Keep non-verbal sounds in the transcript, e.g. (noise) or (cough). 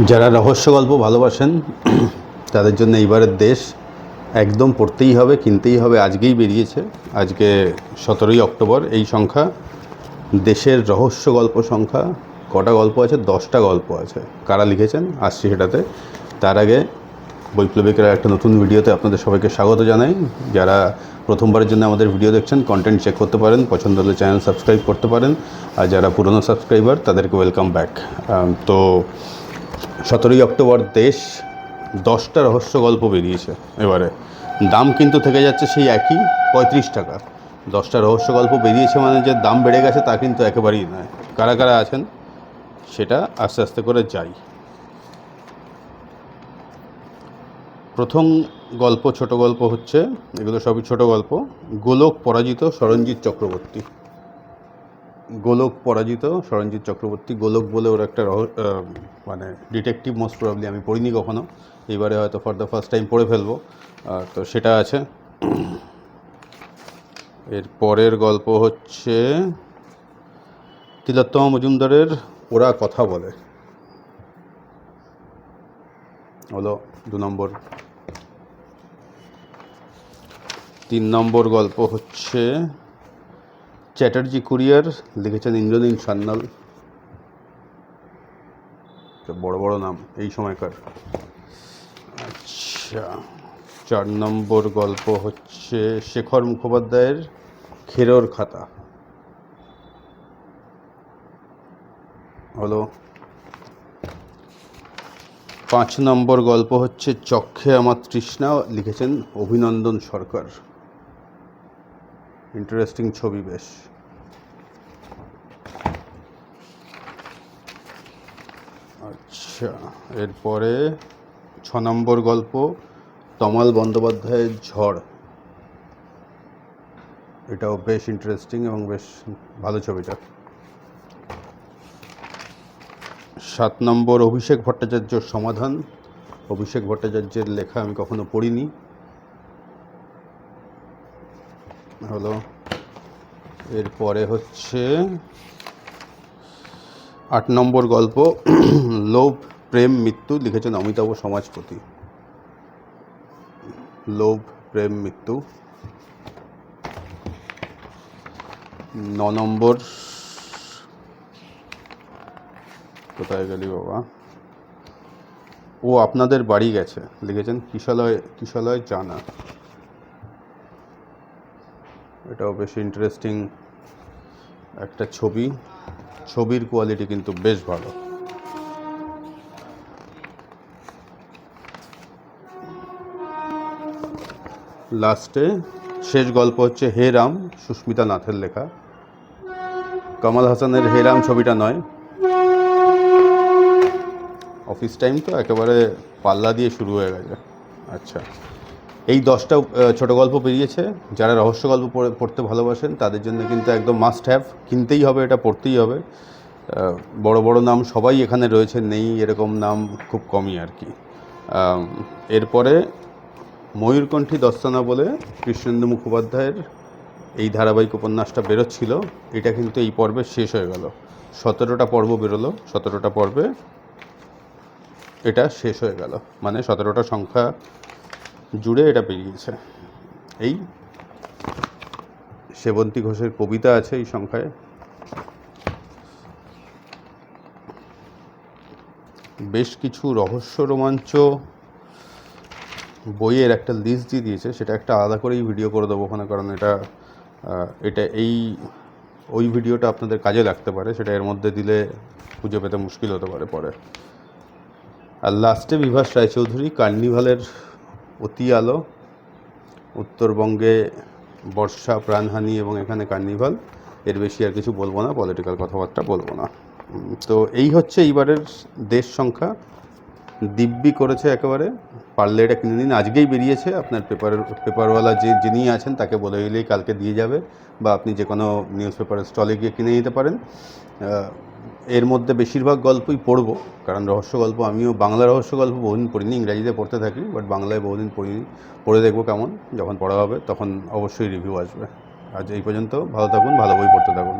যারা রহস্য গল্প ভালোবাসেন, তাদের জন্য এইবারের দেশ একদম পড়তেই হবে, কিনতেই হবে, আজকেই বেরিয়েছে। আজকে সতেরোই অক্টোবর এই সংখ্যা, দেশের রহস্য গল্প সংখ্যা, কটা গল্প আছে? দশটা গল্প আছে। কারা লিখেছেন? আসছি সেটাতে। তার আগে বৈপ্লবিকের একটা নতুন ভিডিওতে আপনাদের সবাইকে স্বাগত জানাই। যারা প্রথমবারের জন্য আমাদের ভিডিও দেখছেন কন্টেন্ট চেক করতে পারেন, পছন্দ হলে চ্যানেল সাবস্ক্রাইব করতে পারেন। আর যারা পুরনো সাবস্ক্রাইবার তাদেরকে ওয়েলকাম ব্যাক তো সতেরোই অক্টোবর দেশ দশটা রহস্য গল্প বেরিয়েছে এবারে। দাম কিন্তু থেকে যাচ্ছে সেই একই, পঁয়ত্রিশ টাকা। দশটা রহস্য গল্প বেরিয়েছে মানে যে দাম বেড়ে গেছে তা কিন্তু একেবারেই নয়। কারা কারা আছেন সেটা আস্তে আস্তে করে যাই। প্রথম গল্প, ছোট গল্প হচ্ছে, এগুলো সবই ছোট গল্প। গোলক পরাজিত সরঞ্জিৎ চক্রবর্তী। গোলক পরাজিত সরঞ্জিৎ চক্রবর্তী। গোলক বলে ওর একটা রহ মানে ডিটেকটিভ মোস্ট প্রবলি আমি পড়িনি কখনো। এবারে হয়তো ফর দ্য ফার্স্ট টাইম পড়ে ফেলব। তো সেটা আছে। এর পরের গল্প হচ্ছে তিলোত্তমা মজুমদারের ওরা কথা বলে। হলো দু নম্বর। তিন নম্বর গল্প হচ্ছে চ্যাটার্জি কুরিয়ার লিখেছেন ইন্দ্রনীল সান্যাল। বড় বড় নাম এই সময়কার। আচ্ছা চার নম্বর গল্প হচ্ছে শেখর মুখোপাধ্যায়ের খেরোর খাতা। হলো। পাঁচ নম্বর গল্প হচ্ছে চক্ষে আমার তৃষ্ণা লিখেছেন অভিনন্দন সরকার। ইন্টারেস্টিং ছবি বেশ। আচ্ছা এরপরে ছ নম্বর গল্প, তমাল বন্দ্যোপাধ্যায়ের ঝড়। এটাও বেশ ইন্টারেস্টিং এবং বেশ ভালো ছবিটা। সাত নম্বর অভিষেক ভট্টাচার্যর সমাধান। অভিষেক ভট্টাচার্যের লেখা আমি কখনো পড়িনি। হলো। এরপরে হচ্ছে আট নম্বর গল্প, (clears throat) লোভ, প্রেম, মৃত্যু লিখেছেন অমিতাভ সমাজপতি। লোভ, প্রেম, মৃত্যু। ন নম্বর। কোথায় গেলি বাবা? ও আপনাদের বাড়ি গেছে, লিখেছেন কিশালয় কিশালয় জানা। এটাও বেশ ইন্টারেস্টিং একটা ছবি। ছবির কোয়ালিটি কিন্তু বেশ ভালো। লাস্টে শেষ গল্প হচ্ছে হে রাম, সুস্মিতা নাথের লেখা। কামাল হাসানের হে রাম ছবিটা নয়। অফিস টাইম তো একেবারে পাল্লা দিয়ে শুরু হয়ে গেছে। আচ্ছা। এই দশটা ছোট গল্প বেরিয়েছে যারা রহস্য গল্প পড়ে- পড়তে ভালোবাসেন, তাদের জন্য কিন্তু একদম মাস্ট হ্যাভ কিনতেই হবে, এটা পড়তেই হবে। বড় বড় নাম সবাই এখানে রয়েছে নেই এরকম নাম খুব কমই আর কি। এরপরে ময়ূরকণ্ঠী দস্তানা বলে কৃষ্ণেন্দু মুখোপাধ্যায়ের এই ধারাবাহিক উপন্যাসটা বেরোচ্ছিল। এটা কিন্তু এই পর্বে শেষ হয়ে গেল। সতেরোটা পর্ব বেরোলো, সতেরোটা পর্বে এটা শেষ হয়ে গেল। মানে সতেরোটা সংখ্যা জুড়ে এটা বেরিয়েছে। এই সেবন্তী ঘোষের কবিতা আছে এই সংখ্যায়। বেশ কিছু রহস্য রোমাঞ্চ বইয়ের একটা লিস্ট দিয়ে দিয়েছে, সেটা একটা আলাদা করেই ভিডিও করে দেবো ওখানে, কারণ এটা এটা এই, ওই ভিডিওটা আপনাদের কাজে লাগতে পারে, সেটা এর মধ্যে দিলে খুঁজে পেতে মুশকিল হতে পারে পরে। আর লাস্টে বিভাস রায়চৌধুরী, কার্নিভালের অতি আলো, উত্তরবঙ্গে বর্ষা, প্রাণহানি এবং এখানে কার্নিভাল, এর বেশি আর কিছু বলব না পলিটিক্যাল কথাবার্তা বলব না। তো এই হচ্ছে এইবারের দেশ সংখ্যা। দিব্যি করেছে একেবারে, পারলে এটা কিনে নিন। আজকেই বেরিয়েছে আপনার পেপার পেপারওয়ালা যে যিনি আছেন, তাকে বলে দিলেই কালকে দিয়ে যাবে, বা আপনি যে কোনো নিউজ পেপারের স্টলে গিয়ে কিনে নিতে পারেন। এর মধ্যে বেশিরভাগ গল্পই পড়ব, কারণ রহস্য গল্প আমিও বাংলা রহস্য গল্প বহুদিন পড়িনি, ইংরাজিতে পড়তে থাকি বাট বাংলায় বহুদিন পড়িনি। পড়ে দেখব কেমন, যখন পড়া হবে, তখন অবশ্যই রিভিউ আসবে। আজ এই পর্যন্ত, ভালো থাকুন, ভালো বই পড়তে থাকুন।